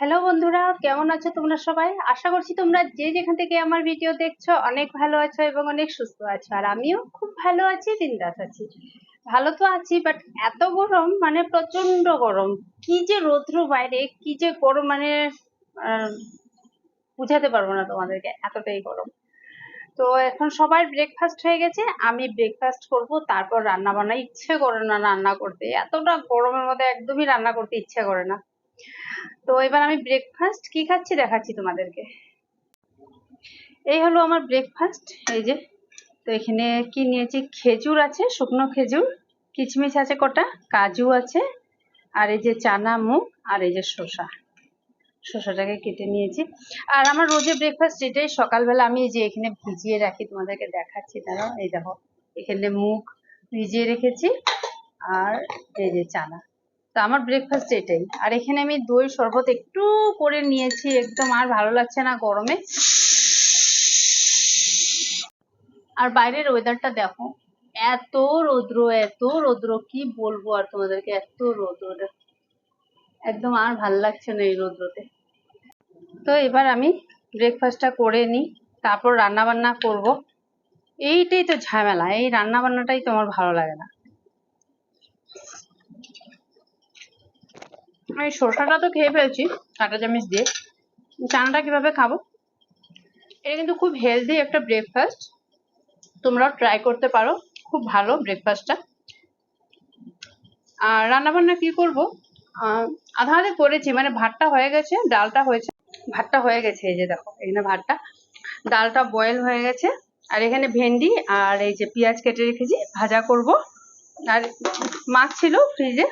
Hello বন্ধুরা, কেমন আছো তোমরা সবাই? আশা করছি তোমরা যে যেখান থেকে আমার ভিডিও দেখছ, অনেক ভালো আছো এবং অনেক সুস্থ আছো। আর আমিও খুব ভালো আছি বিন্দাস আছি। ভালো তো আছি বাট এত গরম মানে প্রচণ্ড গরম। কি যে রৌদ্র বাইরে, কি যে গরম মানে বুঝাতে পারব না তোমাদেরকে, এতটাই গরম। তো এখন সবার ব্রেকফাস্ট হয়ে গেছে, আমি ব্রেকফাস্ট করব, তারপর রান্না বান্না ইচ্ছে করে না রান্না করতে। এতটা গরমের মধ্যে একদমই রান্না করতে ইচ্ছে করে না। তো এবার আমি ব্রেকফাস্ট কি খাচ্ছি দেখাচ্ছি তোমাদেরকে। এই হলো আমার ব্রেকফাস্ট এই যে। তো এখানে কি নিয়েছি? খেজুর আছে, শুকনো খেজুর, কিচমিচ আছে কটা, কাজু আছে, আর এই যে চানা মুগ, আর এই যে শসা। শসাটাকে কেটে নিয়েছি। আর আমার রোজে ব্রেকফাস্ট এটাই সকালবেলা আমি যে এখানে ভিজিয়ে রাখি, তোমাদেরকে দেখাচ্ছি, দাঁড়াও, এই দেখো। এখানে মুগ ভিজিয়ে রেখেছি, আর এই যে চানা। তো আমার ব্রেকফাস্ট এটাই। আর এখানে আমি দই শরবত একটু করে নিয়েছি, একদম আর ভালো লাগছে না গরমে। আর বাইরের ওয়েদারটা দেখো, এত রৌদ্র এত রৌদ্র, কি বলব আর তোমাদেরকে, এত রৌদ্র। একদম আর ভালো লাগছে না এই রৌদ্রতে। তো এবার আমি ব্রেকফাস্টটা করে নিই, তারপর রান্না বান্না করব। এইটাই তো ঝামেলা, এই রান্না বান্নাটাই তো আমার ভালো লাগে না। আমি শসাটা তো খেয়ে ফেলছি কাঁটা চামচ দিয়ে। চানাটা কীভাবে খাব? এটা কিন্তু খুব হেলদি একটা ব্রেকফাস্ট তোমরাও ট্রাই করতে পারো, খুব ভালো ব্রেকফাস্টটা আর রান্না বান্না কি করব? আধা আধে করেছি মানে ভাতটা হয়ে গেছে, ডালটা হয়েছে। ভাতটা হয়ে গেছে, এই যে দেখো, এখানে ভাতটা। ডালটা বয়েল হয়ে গেছে, আর এখানে ভেন্ডি আর এই যে পেঁয়াজ কেটে রেখেছি, ভাজা করব। আর মাছ ছিল ফ্রিজে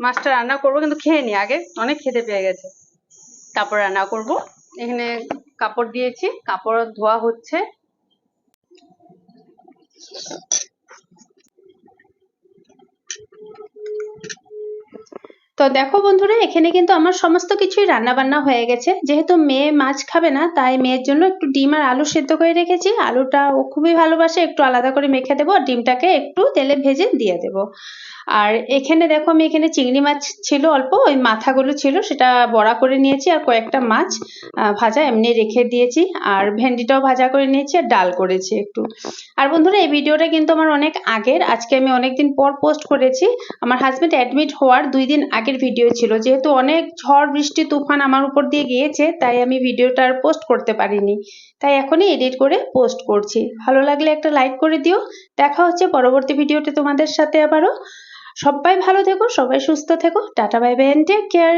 মাছটা রান্না করব, কিন্তু খেয়ে নি, আগে অনেক খেতে পেয়ে গেছে। তারপর রান্না করব। এখানে কাপড় দিয়েছি, কাপড় ধোয়া হচ্ছে। তো দেখো বন্ধুরা, এখানে কিন্তু আমার সমস্ত কিছুই রান্না বান্না হয়ে গেছে। যেহেতু মেয়ে মাছ খাবে না, তাই মেয়ের জন্য একটু ডিম আর আলু সেদ্ধ করে রেখেছি। আলুটা ও খুবই ভালোবাসে, একটু আলাদা করে মেখে দেবো ডিমটাকে একটু তেলে ভেজে দিয়ে দেবো। আর এখানে দেখো আমি এখানে চিংড়ি মাছ ছিল অল্প, ওই মাথাগুলো ছিল, সেটা বড়া করে নিয়েছি আর কয়েকটা মাছ ভাজা এমনি রেখে দিয়েছি আর ভেন্ডিটাও ভাজা করে নিয়েছি আর ডাল করেছি একটু। আর বন্ধুরা, এই ভিডিওটা কিন্তু আমার অনেক আগের, আজকে আমি অনেকদিন পর পোস্ট করেছি। আমার হাজব্যান্ড অ্যাডমিট হওয়ার দুই দিন আগের ভিডিও ছিল, যেহেতু অনেক ঝড়, বৃষ্টি, তুফান আমার উপর দিয়ে গিয়েছে, তাই আমি ভিডিওটা আর পোস্ট করতে পারিনি। তাই এখনই এডিট করে পোস্ট করছি। ভালো লাগলে একটা লাইক করে দিও। দেখা হচ্ছে পরবর্তী ভিডিওতে তোমাদের সাথে আবারও। সবাই ভালো থেকো সবাই সুস্থ থেকো। Tata bye bye take care